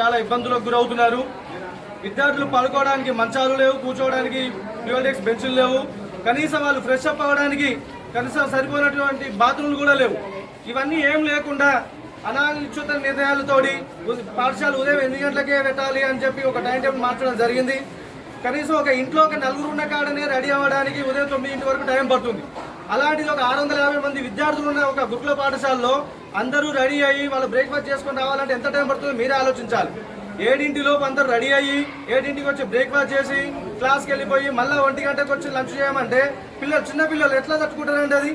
చాలా ఇబ్బందులకు గురవుతున్నారు. విద్యార్థులు పడుకోవడానికి మంచాలు లేవు కూర్చోవడానికి డ్యూయల్ బెంచులు లేవు. కనీసం వాళ్ళు ఫ్రెష్ అప్ అవ్వడానికి కనీసం సరిపోయినటువంటి బాత్రూమ్లు కూడా లేవు. ఇవన్నీ ఏం లేకుండా అనాలోచిత నిర్ణయాలతోటి పాఠశాల ఉదయం ఎనిమిది గంటలకే పెట్టాలి అని చెప్పి ఒక టైం టేబుల్ మార్చడం జరిగింది. కనీసం ఒక ఇంట్లో ఒక నలుగురు ఉన్న కాడనే రెడీ అవ్వడానికి ఉదయం తొమ్మిదింటి వరకు టైం పడుతుంది. అలాంటిది ఒక ఆరు వందల యాభై మంది విద్యార్థులు ఉన్న ఒక గురుకుల పాఠశాలలో అందరూ రెడీ అయ్యి వాళ్ళు బ్రేక్ఫాస్ట్ చేసుకొని రావాలంటే ఎంత టైం పడుతుందో మీరే ఆలోచించాలి. ఏడింటిలోపు అందరూ రెడీ అయ్యి ఏడింటికి వచ్చి బ్రేక్ఫాస్ట్ చేసి క్లాస్కి వెళ్ళిపోయి మళ్ళీ ఒంటి గంటకు వచ్చి లంచ్ చేయమంటే పిల్లలు చిన్న పిల్లలు ఎట్లా తట్టుకుంటారండి అది?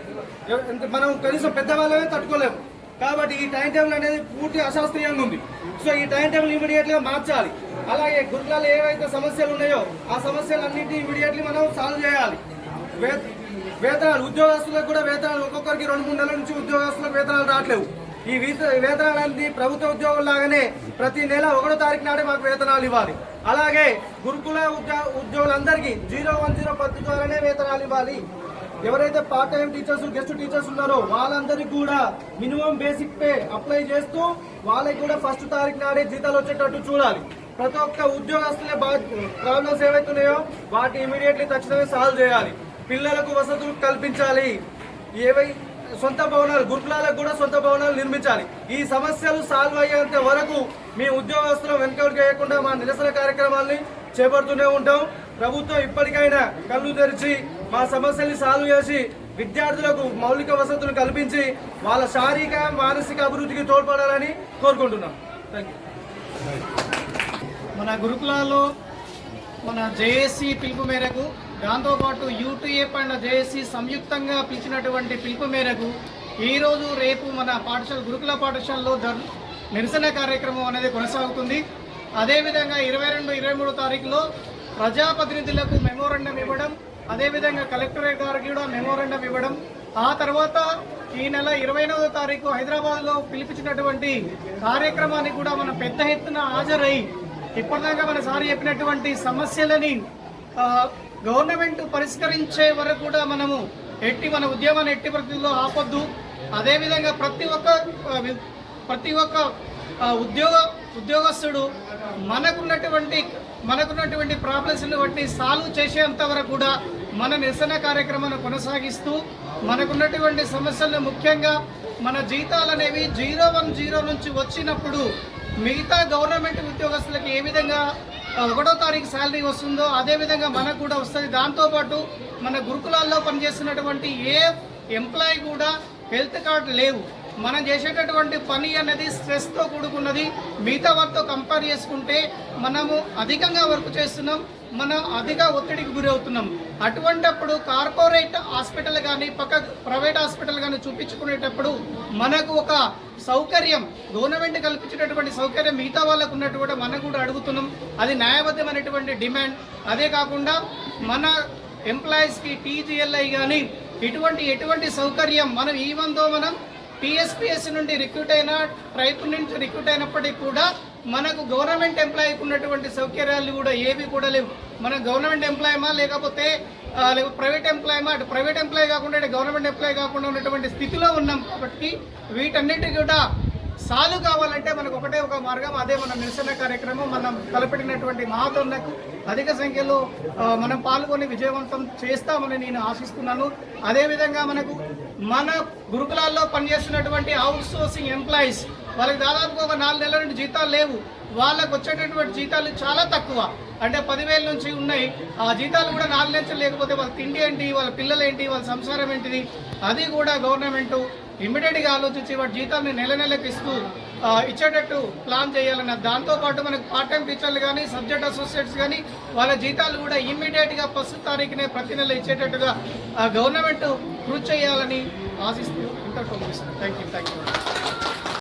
మనం కనీసం పెద్దవాళ్ళమే తట్టుకోలేము. కాబట్టి ఈ టైం టేబుల్ అనేది పూర్తి అశాస్త్రీయంగా ఉంది. సో ఈ టైం టేబుల్ ఇమీడియట్గా మార్చాలి. అలాగే గురుకులాలు ఏవైతే సమస్యలు ఉన్నాయో ఆ సమస్యలన్నింటినీ ఇమీడియట్లీ మనం సాల్వ్ చేయాలి. వేతనాలు ఉద్యోగస్తులకు కూడా వేతనాలు. ఒక్కొక్కరికి రెండు మూడు నెలల నుంచి ఉద్యోగస్తులకు వేతనాలు రావట్లేవు. ఈ వీత- వేతనాలన్నీ ప్రభుత్వ ఉద్యోగులు లాగానే ప్రతి నెల ఒకటో తారీఖు నాడే మాకు వేతనాలు ఇవ్వాలి. అలాగే గురుకుల ఉద్యో ఉద్యోగులందరికీ జీరో వన్ జీరో పద్ధతి ద్వారానే వేతనాలు ఇవ్వాలి. ఎవరైతే part time teachers guest teachers ఉన్నారో వాళ్ళందరికీ కూడా మినిమం బేసిక్ పే అప్లై చేస్తూ వాళ్ళకి కూడా ఫస్ట్ తారీఖు నాడే జీతాలు వచ్చేటట్టు చూడాలి. ప్రతి ఒక్క ఉద్యోగస్తులే ప్రాబ్లమ్స్ ఏవైతున్నాయో వాటి ఇమీడియట్లీ తక్షణమే సాల్వ్ చేయాలి. పిల్లలకు వసతులు కల్పించాలి. ఏవై సొంత భవనాలు గురుకులాలకు కూడా సొంత భవనాలు నిర్మించాలి. ఈ సమస్యలు సాల్వ్ అయ్యేంత వరకు మీ ఉద్యోగస్తులు వెనుకబడి చేయకుండా మా నిరసన కార్యక్రమాల్ని చేపడుతూనే ఉంటాం. ప్రభుత్వం ఇప్పటికైనా కళ్ళు తెరిచి మా సమస్యల్ని సాల్వ్ చేసి విద్యార్థులకు మౌలిక వసతులు కల్పించి వాళ్ళ శారీరక మానసిక అభివృద్ధికి తోడ్పడాలని కోరుకుంటున్నాం. థ్యాంక్ మన గురుకులాల్లో మన జేఏసీ పిలుపు మేరకు దాంతోపాటు యూటీఎఫ్ అండ్ జేఏసీ సంయుక్తంగా పిలిచినటువంటి పిలుపు మేరకు ఈరోజు రేపు మన పాఠశాల గురుకుల పాఠశాలలో ధర్ నిరసన కార్యక్రమం అనేది కొనసాగుతుంది. అదేవిధంగా ఇరవై రెండు ఇరవై మూడో తారీఖులో ప్రజాప్రతినిధులకు మెమోరండం ఇవ్వడం అదేవిధంగా కలెక్టరేట్ గారికి కూడా మెమోరండం ఇవ్వడం ఆ తర్వాత ఈ నెల ఇరవై ఎనిమిదో తారీఖు హైదరాబాద్లో పిలిపించినటువంటి కార్యక్రమానికి కూడా మనం పెద్ద ఎత్తున హాజరై ఇప్పటిదాకా మన సారి చెప్పినటువంటి సమస్యలని గవర్నమెంట్ పరిష్కరించే వరకు కూడా మనము ఎట్టి మన ఉద్యమాన్ని ఎట్టి పరిస్థితుల్లో ఆపొద్దు. అదేవిధంగా ప్రతి ఒక్క ప్రతి ఒక్క ఉద్యోగ ఉద్యోగస్తుడు మనకున్నటువంటి మనకున్నటువంటి ప్రాబ్లమ్స్ని బట్టి సాల్వ్ చేసేంత వరకు కూడా మన నిరసన కార్యక్రమాన్ని కొనసాగిస్తూ మనకున్నటువంటి సమస్యలను ముఖ్యంగా మన జీతాలు అనేవి జీరో వన్ జీరో నుంచి వచ్చినప్పుడు మిగతా గవర్నమెంట్ ఉద్యోగస్తులకు ఏ విధంగా ఒకటో తారీఖు శాలరీ వస్తుందో అదేవిధంగా మనకు కూడా వస్తుంది. దాంతోపాటు మన గురుకులాల్లో పనిచేస్తున్నటువంటి ఏ ఎంప్లాయీ కూడా హెల్త్ కార్డు లేవు. మనం చేసేటటువంటి పని అనేది స్ట్రెస్తో కూడుకున్నది. మిగతా వారితో కంపేర్ చేసుకుంటే మనము అధికంగా వర్క్ చేస్తున్నాం. మనం అధిక ఒత్తిడికి గురవుతున్నాం అటువంటప్పుడు కార్పొరేట్ హాస్పిటల్ కానీ పక్క ప్రైవేట్ హాస్పిటల్ కానీ చూపించుకునేటప్పుడు మనకు ఒక సౌకర్యం గవర్నమెంట్ కల్పించేటటువంటి సౌకర్యం మిగతా వాళ్ళకు ఉన్నట్టు కూడా మనం కూడా అడుగుతున్నాం. అది న్యాయబద్ధమైనటువంటి డిమాండ్. అదే కాకుండా మన ఎంప్లాయీస్కి టీజీఎల్ఐ కానీ ఇటువంటి ఎటువంటి సౌకర్యం మనం ఈవెందో మనం టీఎస్పీఎస్ నుండి రిక్రూట్ అయిన ట్రైబ్ నుంచి రిక్రూట్ అయినప్పటికీ కూడా మనకు గవర్నమెంట్ ఎంప్లాయీకి ఉన్నటువంటి సౌకర్యాలు కూడా ఏవి కూడా లేవు. మన గవర్నమెంట్ ఎంప్లాయమా లేకపోతే లేకపోతే ప్రైవేట్ ఎంప్లాయమా? అటు ప్రైవేట్ ఎంప్లాయీ కాకుండా ఇటు గవర్నమెంట్ ఎంప్లాయీ కాకుండా ఉన్నటువంటి స్థితిలో ఉన్నాం కాబట్టి వీటన్నిటి కూడా సాలు కావాలంటే మనకు ఒకటే ఒక మార్గం. అదే మన నిరసన కార్యక్రమం. మనం తలపెట్టినటువంటి మహాతోన్నకు అధిక సంఖ్యలో మనం పాల్గొని విజయవంతం చేస్తామని నేను ఆశిస్తున్నాను. అదేవిధంగా మనకు మన గురుకులాల్లో పనిచేస్తున్నటువంటి అవుట్ సోర్సింగ్ ఎంప్లాయీస్ వాళ్ళకి దాదాపు ఒక నాలుగు నెలల నుండి జీతాలు లేవు. వాళ్ళకు వచ్చేటటువంటి జీతాలు చాలా తక్కువ. అంటే పదివేల నుంచి ఉన్నాయి. ఆ జీతాలు కూడా నాలుగు లక్షలు లేకపోతే వాళ్ళ తిండి ఏంటి వాళ్ళ పిల్లలు ఏంటి వాళ్ళ సంసారం ఏంటిది అది కూడా గవర్నమెంట్ ఇమ్మీడియట్గా ఆలోచించి వాటి జీతాలను నెల నెలకు ఇస్తూ ఇచ్చేటట్టు ప్లాన్ చేయాలన్న దాంతోపాటు మనకు పార్ట్ టైం టీచర్లు కానీ సబ్జెక్ట్ అసోసియేట్స్ కానీ వాళ్ళ జీతాలు కూడా ఇమ్మీడియట్గా ఫస్ట్ తారీఖునే ప్రతి నెల ఇచ్చేటట్టుగా గవర్నమెంట్ కృషి చేయాలని ఆశిస్తూ ఇంటర్ థ్యాంక్ యూ థ్యాంక్ యూ